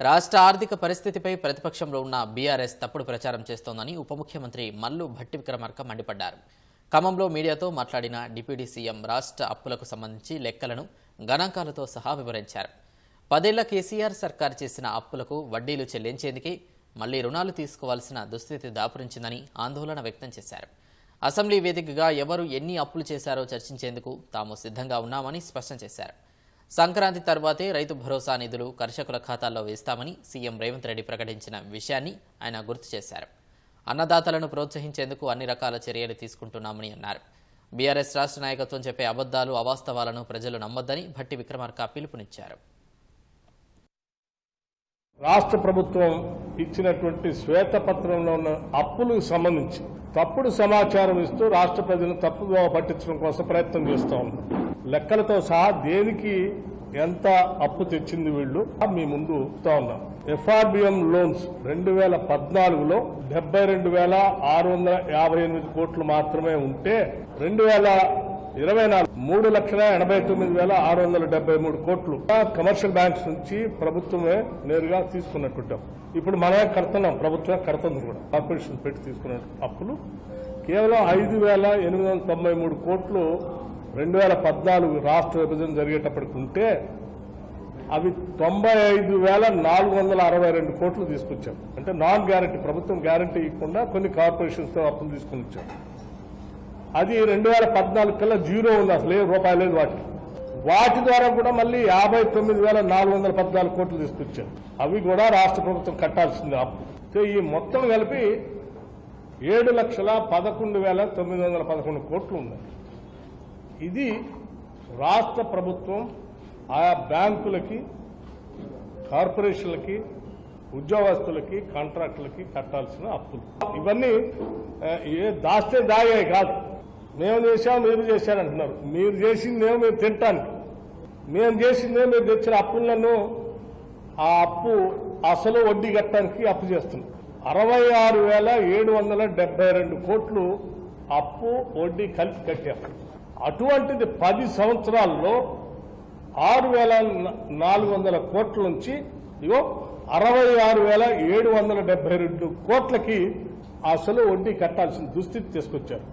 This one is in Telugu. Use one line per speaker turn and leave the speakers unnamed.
రాష్ట్ర ఆర్థిక పరిస్థితిపై ప్రతిపక్షంలో ఉన్న బీఆర్ఎస్ తప్పుడు ప్రచారం చేస్తోందని ఉప ముఖ్యమంత్రి మల్లు భట్టి విక్రమార్క మండిపడ్డారు. ఖమ్మంలో మీడియాతో మాట్లాడిన డిప్యూటీ సీఎం రాష్ట్ర అప్పులకు సంబంధించి లెక్కలను గణాంకాలతో సహా వివరించారు. పదేళ్ళ కేసీఆర్ సర్కార్ చేసిన అప్పులకు వడ్డీలు చెల్లించేందుకే మళ్ళీ రుణాలు తీసుకోవాల్సిన దుస్థితి దాపురించిందని ఆందోళన వ్యక్తం చేశారు. అసెంబ్లీ వేదికగా ఎవరు ఎన్ని అప్పులు చేశారో చర్చించేందుకు తాము సిద్ధంగా ఉన్నామని స్పష్టం చేశారు. సంక్రాంతి తర్వాతే రైతు భరోసా నిధులు కర్షకుల ఖాతాల్లో వేస్తామని సీఎం రేవంత్ రెడ్డి ప్రకటించిన విషయాన్ని ఆయన గుర్తు చేశారు. అన్నదాతలను ప్రోత్సహించేందుకు అన్ని రకాల చర్యలు తీసుకుంటున్నామని అన్నారు. బీఆర్ఎస్ రాష్ట్ర నాయకత్వం చెప్పే అబద్దాలు అవాస్తవాలను ప్రజలు నమ్మొద్దని భట్టి విక్రమార్క పిలుపునిచ్చారు.
రాష్ట్ర ప్రభుత్వం ఇచ్చినటువంటి శ్వేతపత్రంలో ఉన్న అప్పులకు సంబంధించి తప్పుడు సమాచారం ఇస్తూ రాష్ట్ర ప్రజలను తప్పుదోవ పట్టించడం కోసం ప్రయత్నం చేస్తూ ఉన్నాం లెక్కలతో సహా దేనికి ఎంత అప్పు తెచ్చింది వీళ్ళు? మీ ముందు చెప్తా ఉన్నాం. ఎఫ్ఆర్బిఎం లోన్స్ రెండు వేల పద్నాలుగులో డెబ్బై రెండు వేల ఆరు వందల యాభై ఎనిమిది కోట్లు మాత్రమే ఉంటే రెండు వేల ఇరవై నాలుగు మూడు లక్షల ఎనభై తొమ్మిది వేల ఆరు వందల డెబ్బై మూడు కోట్లు కమర్షియల్ బ్యాంక్స్ నుంచి ప్రభుత్వమే నేరుగా తీసుకున్నట్టుంటాం. ఇప్పుడు మనమే కడుతున్నాం ప్రభుత్వమే కడుతుంది కూడా. కార్పొరేషన్ పెట్టి తీసుకున్న అప్పులు కేవలం ఐదు వేల ఎనిమిది వందల తొంభై మూడు కోట్లు రెండు వేల పద్నాలుగు రాష్ట్ర విభజన జరిగేటప్పటికి ఉంటే అవి తొంభై ఐదు వేల నాలుగు వందల అరవై రెండు కోట్లు తీసుకొచ్చాం. అంటే నాన్ గ్యారంటీ ప్రభుత్వం గ్యారంటీ ఇవ్వకుండా కొన్ని కార్పొరేషన్స్తో అప్పులు తీసుకుని వచ్చాం అది రెండు వేల పద్నాలుగు కల్లా జీరో ఉంది అసలు ఏ రూపాయలు లేదు వాటికి. వాటి ద్వారా కూడా మళ్ళీ యాభై తొమ్మిది వేల నాలుగు వందల పద్నాలుగు కోట్లు తీసుకొచ్చారు. అవి కూడా రాష్ట్ర ప్రభుత్వం కట్టాల్సింది అప్పు. సో ఈ మొత్తం కలిపి ఏడు లక్షల పదకొండు వేల తొమ్మిది వందల పదకొండు కోట్లు ఉన్నాయి. ఇది రాష్ట్ర ప్రభుత్వం ఆయా బ్యాంకులకి కార్పొరేషన్లకి ఉద్యోగస్తులకి కాంట్రాక్టులకి కట్టాల్సిన అప్పులు. ఇవన్నీ ఏ దాస్తే దాగాయి కాదు. మేము చేశాం మీరు చేశారంటున్నారు మీరు చేసిందేమో మీరు తింటానికి మేము చేసిందే మీరు తెచ్చిన అప్పులను ఆ అప్పు అసలు వడ్డీ కట్టడానికి అప్పు చేస్తున్నాం అరవై ఆరు వేల ఏడు వందల డెబ్బై రెండు కోట్లు అప్పు వడ్డీ కలిపి కట్టాం. అటువంటిది పది సంవత్సరాల్లో ఆరు వేల నాలుగు వందల కోట్ల నుంచి ఇగో అరవై ఆరు వేల ఏడు వందల డెబ్బై రెండు కోట్లకి అసలు వడ్డీ కట్టాల్సిన దుస్థితి తీసుకొచ్చారు.